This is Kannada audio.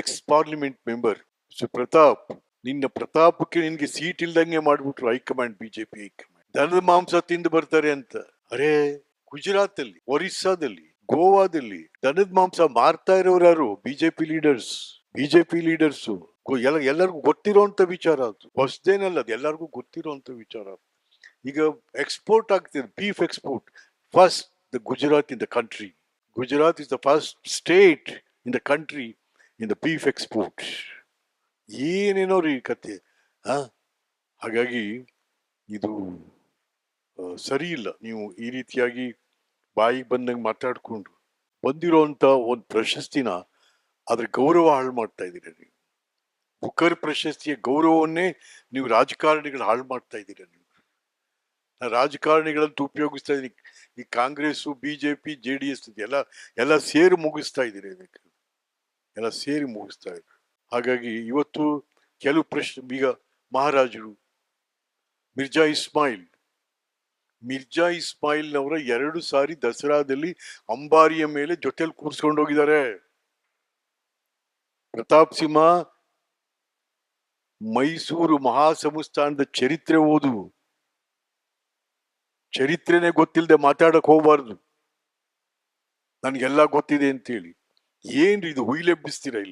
ಎಕ್ಸ್ ಪಾರ್ಲಿಮೆಂಟ್ ಮೆಂಬರ್ ಪ್ರತಾಪ್ ನಿನ್ನ ಪ್ರತಾಪಕ್ಕೆ ನಿನ್ಗೆ ಸೀಟ್ ಇಲ್ದಂಗೆ ಮಾಡ್ಬಿಟ್ರು ಹೈಕಮಾಂಡ್ ಬಿಜೆಪಿ ಹೈಕಮಾಂಡ್. ದನದ ಮಾಂಸ ತಿಂದು ಬರ್ತಾರೆ ಅಂತ. ಅರೇ ಗುಜರಾತ್ ಅಲ್ಲಿ ಒರಿಸ್ಸಾದಲ್ಲಿ, ಗೋವಾದಲ್ಲಿ ದನದ ಮಾಂಸ ಮಾರ್ತಾ ಇರೋರು ಯಾರು? ಬಿಜೆಪಿ ಲೀಡರ್ಸ್ ಬಿಜೆಪಿ ಲೀಡರ್ಸ್ ಎಲ್ಲ, ಎಲ್ಲರಿಗೂ ಗೊತ್ತಿರೋಂತ ವಿಚಾರ ಅದು. ಹೊಸದೇನಲ್ಲ ಅದು, ಎಲ್ಲರಿಗೂ ಗೊತ್ತಿರೋಂತ ವಿಚಾರ ಅದು. ಈಗ ಎಕ್ಸ್ಪೋರ್ಟ್ ಆಗ್ತಿದೆ beef export first the Gujarat in the country Gujarat is the first state in the country in the beef export ಏನೇನೋ ರೀ ಕತೆ ಹಾಂ ಹಾಗಾಗಿ ಇದು ಸರಿ ಇಲ್ಲ. ನೀವು ಈ ರೀತಿಯಾಗಿ ಬಾಯಿಗೆ ಬಂದಂಗೆ ಮಾತಾಡಿಕೊಂಡು ಬಂದಿರೋಂಥ ಒಂದು ಪ್ರಶಸ್ತಿನ ಅದ್ರ ಗೌರವ ಹಾಳು ಮಾಡ್ತಾ ಇದ್ದೀರಾ ನೀವು. ಬುಕರ್ ಪ್ರಶಸ್ತಿಯ ಗೌರವವನ್ನೇ ನೀವು ರಾಜಕಾರಣಿಗಳು ಹಾಳು ಮಾಡ್ತಾ ಇದ್ದೀರಾ ನೀವು. ರಾಜಕಾರಣಿಗಳಂತೂ ಉಪಯೋಗಿಸ್ತಾ ಇದ್ದೀನಿ. ಈ Congress BJP J D S ಎಲ್ಲ ಎಲ್ಲ ಸೇರಿ ಮುಗಿಸ್ತಾ ಇದ್ದೀರಿ ಇದಕ್ಕೆ. ಎಲ್ಲ ಸೇರಿ ಮುಗಿಸ್ತಾ ಇದ್ರು ಹಾಗಾಗಿ ಇವತ್ತು ಕೆಲವು ಪ್ರಶ್ನೆ ಈಗ ಮಹಾರಾಜರು ಮಿರ್ಜಾ ಇಸ್ಮಾಯಿಲ್, ಮಿರ್ಜಾ ಇಸ್ಮಾಯಿಲ್ನವರ ಎರಡು ಸಾರಿ ದಸರಾದಲ್ಲಿ ಅಂಬಾರಿಯ ಮೇಲೆ ಜೊತೆಲಿ ಕೂರಿಸ್ಕೊಂಡು ಹೋಗಿದ್ದಾರೆ ಪ್ರತಾಪ್ ಸಿಂಹ ಮೈಸೂರು ಮಹಾಸಂಸ್ಥಾನದ ಚರಿತ್ರೆ ಓದು. ಚರಿತ್ರೆನೇ ಗೊತ್ತಿಲ್ಲದೆ ಮಾತಾಡಕ್ ಹೋಗಬಾರ್ದು. ನನ್ಗೆಲ್ಲ ಗೊತ್ತಿದೆ ಅಂತೇಳಿ. ಏನ್ರಿ ಇದು ಹುಯಿಲೆಬ್ಬಿಸ್ತೀರ ಇಲ್ಲಿ?